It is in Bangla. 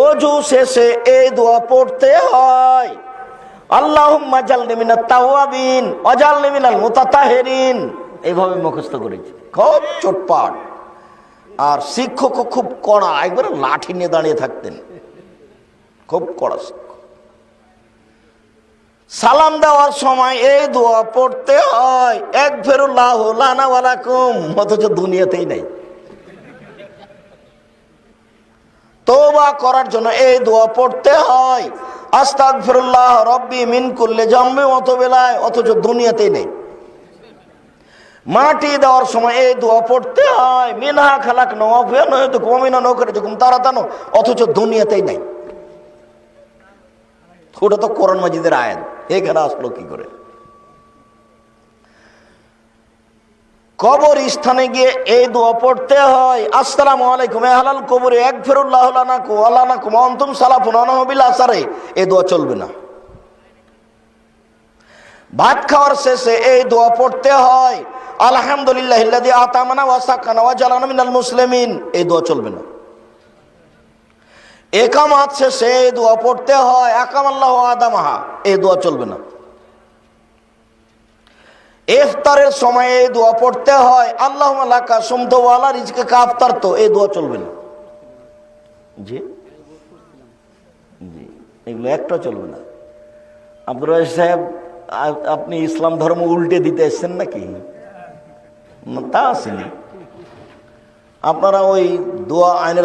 অজু শেষে এই দোয়া পড়তে হয়। আল্লাহুম্মা জালনি মিনাত তাওয়াবিন ওয়াজালনি মিনাল মুতাতাহিরিন। এইভাবে মুখস্থ করেছি। খুব চটপাট। আর শিক্ষকও খুব কড়া, একবারে লাঠি নিয়ে দাঁড়িয়ে থাকতেন। খুব কড়া শিক্ষক। সালাম দেওয়ার সময় এই দোয়া পড়তে হয়। এক ফেরুল্লাহ লানা ওয়ালাকুম অথচ দুনিয়াতেই নাই। তোবা করার জন্য এই দোয়া পড়তে হয়। আস্তাক ফিরুল্লাহ রব্বি মিন করলে জন্মে মত বেলায় অথচ দুনিয়াতেই নেই। মাটি দেওয়ার সময় এই দোয়া পড়তে হয়। মিনহা খালাক নয় তো কমিনা নৌকরে যখন তারা তানো অথচ দুনিয়াতেই নেই। ওটা তো করণ মাজিদের আয়াত। এখানে আসলো কি করে? কবর স্থানে গিয়ে এই দোয়া পড়তে হয়। আসসালামু আলাইকুম, এ হালাল কবরে, এক ফেরুল্লাহ আল্লানাকু অন্তুম সালাফুন অনহবিল আসারে। এই দোয়া চলবে না। ভাত খাওয়ার শেষে এই দোয়া পড়তে হয়। আলহামদুলিল্লাহ আতামানা ওয়া সাকানা ওয়া জালানা মিনাল মুসলিমিন। এই দোয়া চলবে না। একামাত শেষে এই দোয়া পড়তে হয়। আকামাল্লাহ আদামাহা। এই দোয়া চলবে না। ইফতারের সময় এই দোয়া পড়তে হয়। আল্লাহ লাকা সুমতো ওয়ালা রিজকে কাফতার তো এই দোয়া চলবে না। জি? জি, এগুলো একটা চলবে না। আব্দুর সাহেব আপনি ইসলাম ধর্ম উল্টে দিতে এসছেন নাকি? তা আসেনি। আপনারা ওই দোয়া আইনের